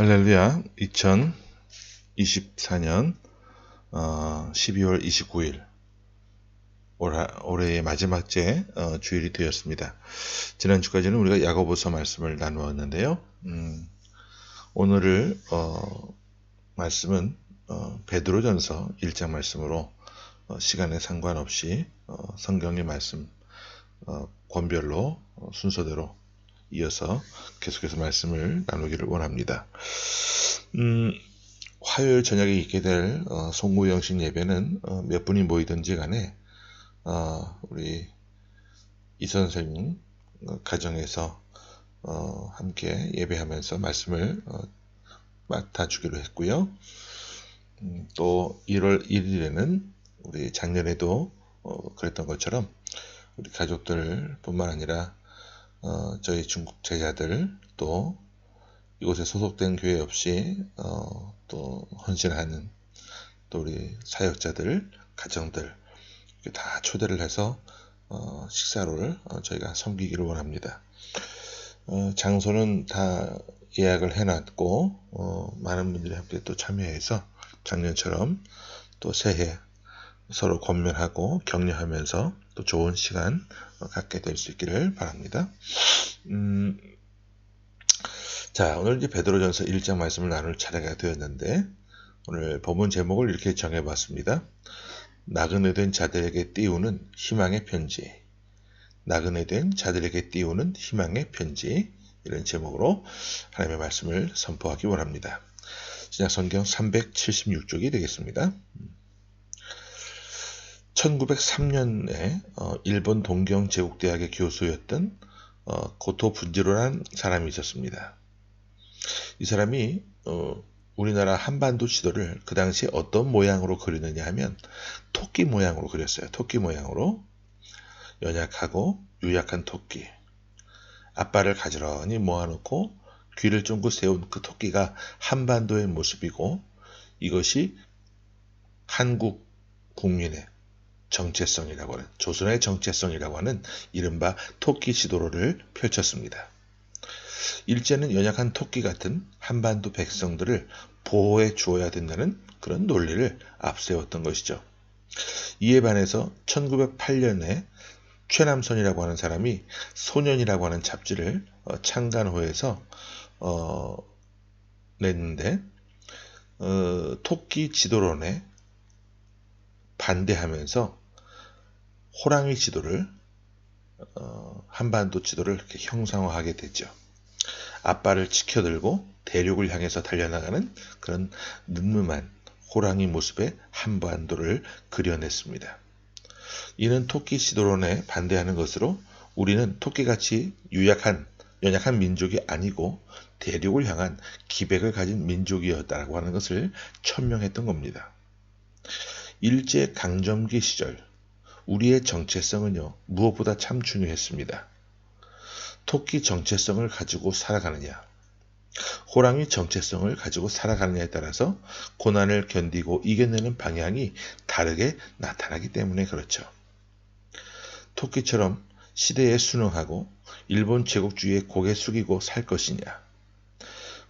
할렐루야 2024년 어, 12월 29일 올해의 마지막 째 어, 주일이 되었습니다. 지난주까지는 우리가 야고보서 말씀을 나누었는데요. 음, 오늘을 어, 말씀은 어, 베드로전서 1장 말씀으로 어, 시간에 상관없이 어, 성경의 말씀 권별로 순서대로 이어서 계속해서 말씀을 나누기를 원합니다. 음, 화요일 저녁에 있게 될 어, 송구영신 예배는 어, 몇 분이 모이든지 간에 어, 우리 이 선생님 어, 가정에서 어, 함께 예배하면서 말씀을 어, 맡아주기로 했고요. 음, 또 1월 1일에는 우리 작년에도 그랬던 것처럼 우리 가족들뿐만 아니라 어, 저희 중국 제자들 또 이곳에 소속된 교회 없이 어, 또 헌신하는 또 우리 사역자들 가정들 다 초대를 해서 어, 식사를 어, 저희가 섬기기를 원합니다. 어, 장소는 다 예약을 해놨고 어, 많은 분들이 함께 또 참여해서 작년처럼 또 새해 서로 권면하고 격려하면서 또 좋은 시간 갖게 될 수 있기를 바랍니다. 음, 자, 오늘 이제 베드로전서 1장 말씀을 나눌 차례가 되었는데 오늘 본문 제목을 이렇게 정해봤습니다. 나그네 된 자들에게 띄우는 희망의 편지. 나그네 된 자들에게 띄우는 희망의 편지. 이런 제목으로 하나님의 말씀을 선포하기 원합니다. 신약 성경 376쪽이 되겠습니다. 1903년에 어, 일본 동경 제국대학의 교수였던 어, 고토 분지로라는 사람이 있었습니다. 이 사람이 어, 우리나라 한반도 지도를 그 당시에 어떤 모양으로 그리느냐 하면 토끼 모양으로 그렸어요. 토끼 모양으로 연약하고 유약한 토끼. 앞발을 가지런히 모아놓고 귀를 쫑긋 세운 그 토끼가 한반도의 모습이고 이것이 한국 국민의 정체성이라고 하는 조선의 정체성이라고 하는 이른바 토끼 지도로를 펼쳤습니다. 일제는 연약한 토끼 같은 한반도 백성들을 보호해 주어야 된다는 그런 논리를 앞세웠던 것이죠. 이에 반해서 1908년에 최남선이라고 하는 사람이 소년이라고 하는 잡지를 어, 창간호에서 어, 냈는데 어, 토끼 지도론에 반대하면서 호랑이 지도를 어, 한반도 지도를 이렇게 형상화하게 되죠. 앞발을 치켜들고 대륙을 향해서 달려나가는 그런 늠름한 호랑이 모습의 한반도를 그려냈습니다. 이는 토끼 지도론에 반대하는 것으로 우리는 토끼같이 유약한 연약한 민족이 아니고 대륙을 향한 기백을 가진 민족이었다고 하는 것을 천명했던 겁니다. 일제 강점기 시절 우리의 정체성은요, 무엇보다 참 중요했습니다. 토끼 정체성을 가지고 살아가느냐, 호랑이 정체성을 가지고 살아가느냐에 따라서 고난을 견디고 이겨내는 방향이 다르게 나타나기 때문에 그렇죠. 토끼처럼 시대에 순응하고 일본 제국주의에 고개 숙이고 살 것이냐,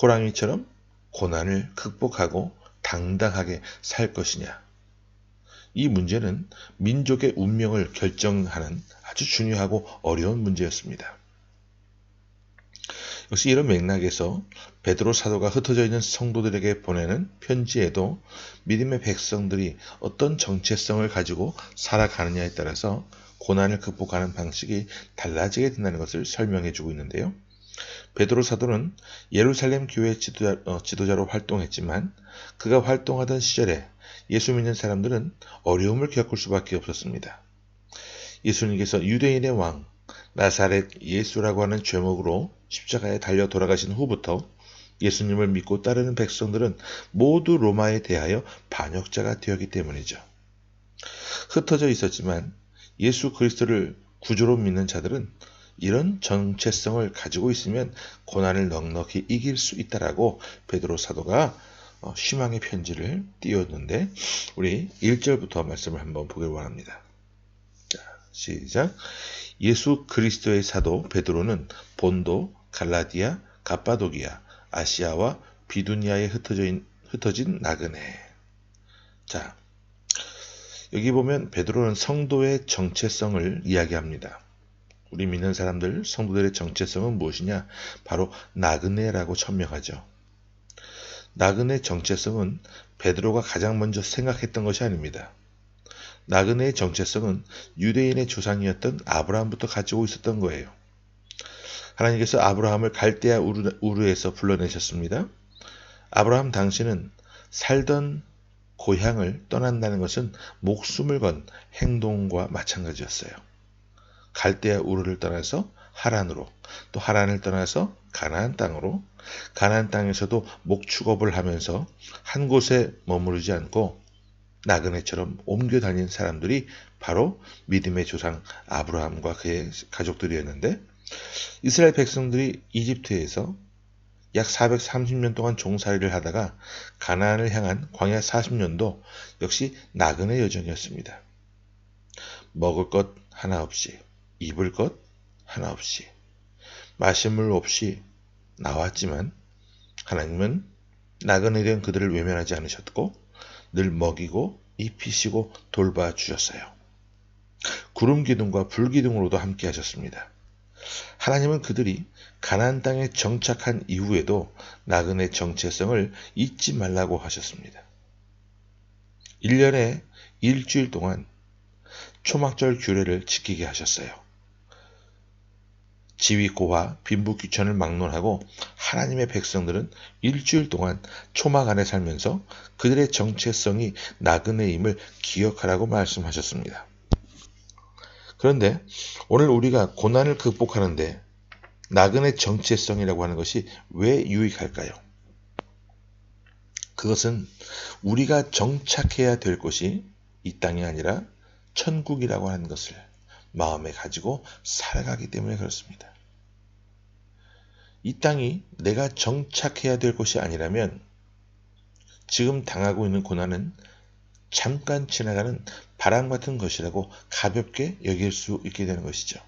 호랑이처럼 고난을 극복하고 당당하게 살 것이냐, 이 문제는 민족의 운명을 결정하는 아주 중요하고 어려운 문제였습니다. 역시 이런 맥락에서 베드로 사도가 흩어져 있는 성도들에게 보내는 편지에도 믿음의 백성들이 어떤 정체성을 가지고 살아가느냐에 따라서 고난을 극복하는 방식이 달라지게 된다는 것을 설명해 주고 있는데요. 베드로 사도는 예루살렘 교회 지도자, 어, 지도자로 활동했지만 그가 활동하던 시절에 예수 믿는 사람들은 어려움을 겪을 수밖에 없었습니다. 예수님께서 유대인의 왕, 나사렛 예수라고 하는 죄목으로 십자가에 달려 돌아가신 후부터 예수님을 믿고 따르는 백성들은 모두 로마에 대하여 반역자가 되었기 때문이죠. 흩어져 있었지만 예수 그리스도를 구조로 믿는 자들은 이런 정체성을 가지고 있으면 고난을 넉넉히 이길 수 있다라고 베드로 사도가 어, 희망의 편지를 띄웠는데 우리 1절부터 말씀을 한번 보길 원합니다. 자, 시작. 예수 그리스도의 사도 베드로는 본도, 갈라디아, 갑바도기아, 아시아와 비두니아에 흩어진, 흩어진 나그네. 자, 여기 보면 베드로는 성도의 정체성을 이야기합니다. 우리 믿는 사람들, 성도들의 정체성은 무엇이냐? 바로 나그네라고 천명하죠. 나그네 정체성은 베드로가 가장 먼저 생각했던 것이 아닙니다. 나그네의 정체성은 유대인의 조상이었던 아브라함부터 가지고 있었던 거예요. 하나님께서 아브라함을 갈대아 우르에서 불러내셨습니다. 아브라함 당시는 살던 고향을 떠난다는 것은 목숨을 건 행동과 마찬가지였어요. 갈대아 우르를 떠나서 하란으로 또 하란을 떠나서 가나안 땅으로 가나안 땅에서도 목축업을 하면서 한 곳에 머무르지 않고 나그네처럼 옮겨 다닌 사람들이 바로 믿음의 조상 아브라함과 그의 가족들이었는데 이스라엘 백성들이 이집트에서 약 430년 동안 종살이를 하다가 가나안을 향한 광야 40년도 역시 나그네 여정이었습니다. 먹을 것 하나 없이 입을 것 하나 없이 마실 물 없이 나왔지만 하나님은 나그네 된 그들을 외면하지 않으셨고 늘 먹이고 입히시고 돌봐 주셨어요. 구름 기둥과 불 기둥으로도 함께 하셨습니다. 하나님은 그들이 가나안 땅에 정착한 이후에도 나그네 정체성을 잊지 말라고 하셨습니다. 1년에 일주일 동안 초막절 규례를 지키게 하셨어요. 지위고와 빈부귀천을 막론하고 하나님의 백성들은 일주일 동안 초막 안에 살면서 그들의 정체성이 나그네임을 기억하라고 말씀하셨습니다. 그런데 오늘 우리가 고난을 극복하는데 나그네 정체성이라고 하는 것이 왜 유익할까요? 그것은 우리가 정착해야 될 곳이 이 땅이 아니라 천국이라고 하는 것을 마음에 가지고 살아가기 때문에 그렇습니다. 이 땅이 내가 정착해야 될 곳이 아니라면 지금 당하고 있는 고난은 잠깐 지나가는 바람 같은 것이라고 가볍게 여길 수 있게 되는 것이죠.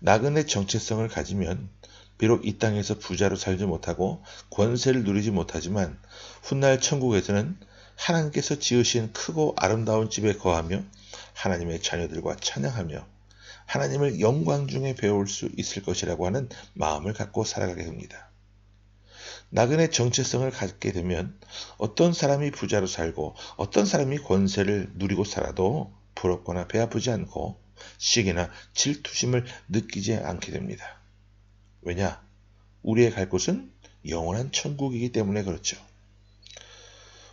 나그네 정체성을 가지면 비록 이 땅에서 부자로 살지 못하고 권세를 누리지 못하지만 훗날 천국에서는 하나님께서 지으신 크고 아름다운 집에 거하며 하나님의 자녀들과 찬양하며 하나님을 영광 중에 배울 수 있을 것이라고 하는 마음을 갖고 살아가게 됩니다. 나그네 정체성을 갖게 되면 어떤 사람이 부자로 살고 어떤 사람이 권세를 누리고 살아도 부럽거나 배 아프지 않고 시기나 질투심을 느끼지 않게 됩니다. 왜냐? 우리의 갈 곳은 영원한 천국이기 때문에 그렇죠.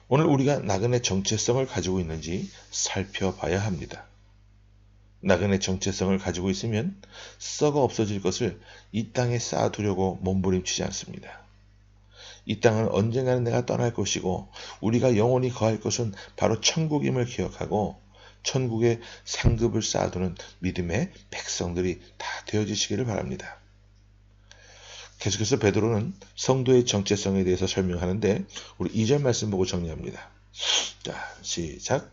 오늘 우리가 나그네 정체성을 가지고 있는지 살펴봐야 합니다. 나그네 정체성을 가지고 있으면 썩어 없어질 것을 이 땅에 쌓아두려고 몸부림치지 않습니다. 이 땅은 언젠가는 내가 떠날 것이고 우리가 영원히 거할 것은 바로 천국임을 기억하고 천국의 상급을 쌓아두는 믿음의 백성들이 다 되어지시기를 바랍니다. 계속해서 베드로는 성도의 정체성에 대해서 설명하는데 우리 2절 말씀 보고 정리합니다. 자, 시작.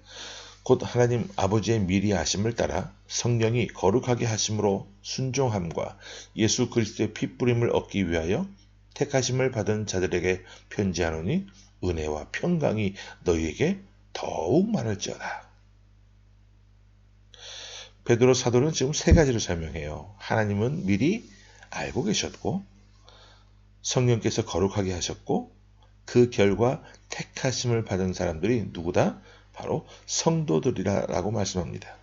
곧 하나님 아버지의 미리 하심을 따라 성령이 거룩하게 하심으로 순종함과 예수 그리스도의 핏부림을 얻기 위하여 택하심을 받은 자들에게 편지하노니 은혜와 평강이 너희에게 더욱 많을지어다. 베드로 사도는 지금 세 가지로 설명해요. 하나님은 미리 알고 계셨고 성령께서 거룩하게 하셨고 그 결과 택하심을 받은 사람들이 누구다? 바로 성도들이라고 말씀합니다.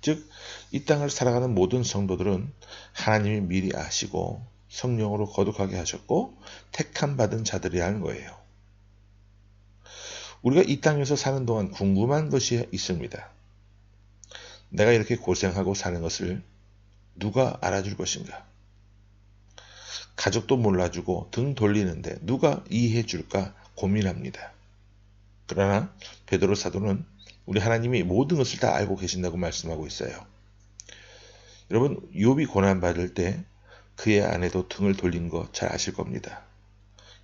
즉, 이 땅을 살아가는 모든 성도들은 하나님이 미리 아시고 성령으로 거룩하게 하셨고 택함 받은 자들이라는 거예요. 우리가 이 땅에서 사는 동안 궁금한 것이 있습니다. 내가 이렇게 고생하고 사는 것을 누가 알아줄 것인가? 가족도 몰라주고 등 돌리는데 누가 이해해 줄까 고민합니다. 그러나 베드로 사도는 우리 하나님이 모든 것을 다 알고 계신다고 말씀하고 있어요. 여러분 욥이 고난 받을 때 그의 아내도 등을 돌린 거 잘 아실 겁니다.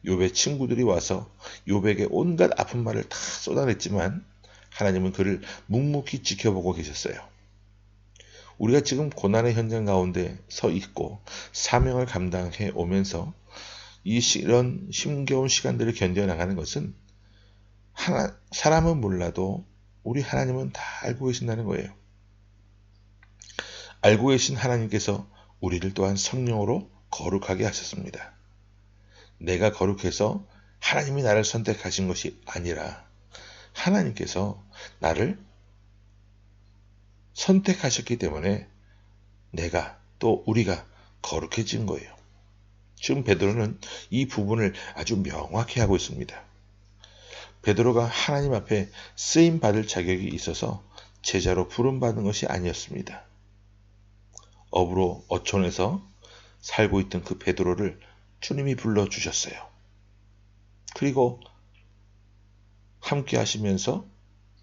욥의 친구들이 와서 욥에게 온갖 아픈 말을 다 쏟아냈지만 하나님은 그를 묵묵히 지켜보고 계셨어요. 우리가 지금 고난의 현장 가운데 서 있고 사명을 감당해 오면서 이런 힘겨운 시간들을 견뎌 나가는 것은 하나, 사람은 몰라도 우리 하나님은 다 알고 계신다는 거예요. 알고 계신 하나님께서 우리를 또한 성령으로 거룩하게 하셨습니다. 내가 거룩해서 하나님이 나를 선택하신 것이 아니라 하나님께서 나를 선택하셨기 때문에 내가 또 우리가 거룩해진 거예요. 지금 베드로는 이 부분을 아주 명확히 하고 있습니다. 베드로가 하나님 앞에 쓰임 받을 자격이 있어서 제자로 부름 받은 것이 아니었습니다. 업으로 어촌에서 살고 있던 그 베드로를 주님이 불러 주셨어요. 그리고 함께 하시면서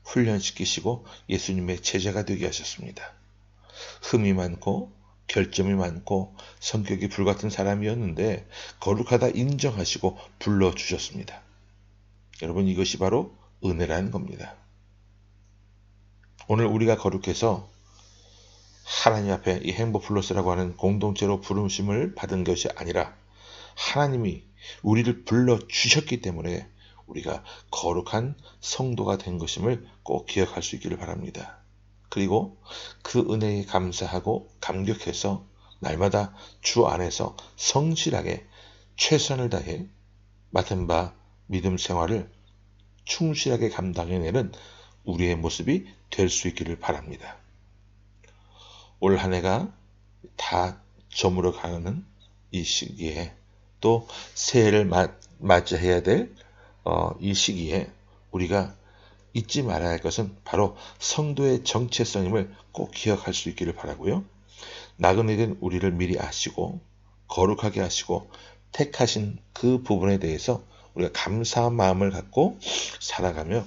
훈련시키시고 예수님의 제자가 되게 하셨습니다. 흠이 많고 결점이 많고 성격이 불같은 사람이었는데 거룩하다 인정하시고 불러 주셨습니다. 여러분 이것이 바로 은혜라는 겁니다. 오늘 우리가 거룩해서 하나님 앞에 이 행복 플러스라고 하는 공동체로 부름심을 받은 것이 아니라 하나님이 우리를 불러 주셨기 때문에 우리가 거룩한 성도가 된 것임을 꼭 기억할 수 있기를 바랍니다. 그리고 그 은혜에 감사하고 감격해서 날마다 주 안에서 성실하게 최선을 다해 맡은 바 믿음 생활을 충실하게 감당해내는 우리의 모습이 될 수 있기를 바랍니다. 올 한 해가 다 저물어 가는 이 시기에 또 새해를 맞, 맞이해야 될 어, 이 시기에 우리가 잊지 말아야 할 것은 바로 성도의 정체성임을 꼭 기억할 수 있기를 바라고요. 나그네 된 우리를 미리 아시고 거룩하게 하시고 택하신 그 부분에 대해서 우리가 감사한 마음을 갖고 살아가며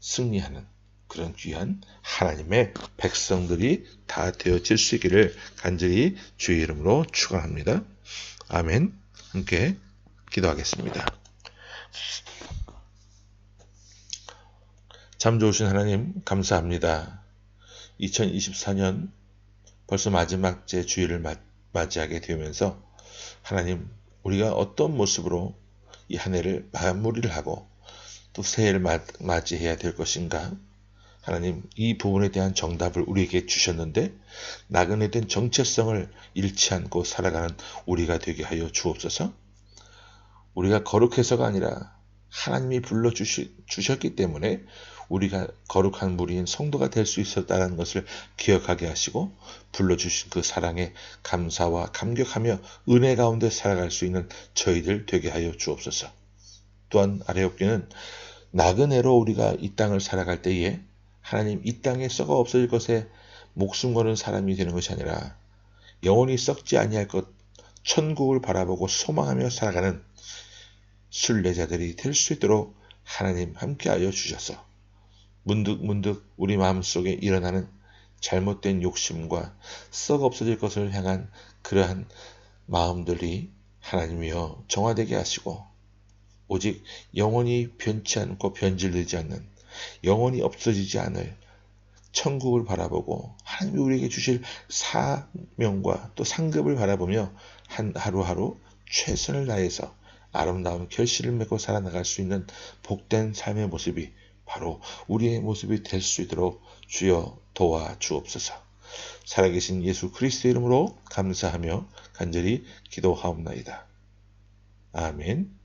승리하는 그런 귀한 하나님의 백성들이 다 되어질 수 있기를 간절히 주의 이름으로 축원합니다. 아멘. 함께 기도하겠습니다. 참 좋으신 하나님 감사합니다. 2024년 벌써 마지막 제 주일을 맞이하게 되면서 하나님 우리가 어떤 모습으로 이 한 해를 마무리를 하고 또 새해를 맞이해야 될 것인가 하나님 이 부분에 대한 정답을 우리에게 주셨는데 나그네 된 정체성을 잃지 않고 살아가는 우리가 되게 하여 주옵소서. 우리가 거룩해서가 아니라 하나님이 불러 주셨기 때문에 우리가 거룩한 무리인 성도가 될 수 있었다는 것을 기억하게 하시고 불러주신 그 사랑에 감사와 감격하며 은혜 가운데 살아갈 수 있는 저희들 되게 하여 주옵소서. 또한 아래옵기는 나그네로 우리가 이 땅을 살아갈 때에 하나님 이 땅에 썩어 없어질 것에 목숨 거는 사람이 되는 것이 아니라 영원히 썩지 아니할 것 천국을 바라보고 소망하며 살아가는 순례자들이 될 수 있도록 하나님 함께하여 주셔서 문득 문득 우리 마음속에 일어나는 잘못된 욕심과 썩 없어질 것을 향한 그러한 마음들이 하나님이여 정화되게 하시고 오직 영원히 변치 않고 변질되지 않는 영원히 없어지지 않을 천국을 바라보고 하나님이 우리에게 주실 사명과 또 상급을 바라보며 한 하루하루 최선을 다해서 아름다운 결실을 맺고 살아나갈 수 있는 복된 삶의 모습이 바로 우리의 모습이 될 수 있도록 주여 도와 주옵소서. 살아계신 예수 그리스도 이름으로 감사하며 간절히 기도하옵나이다. 아멘.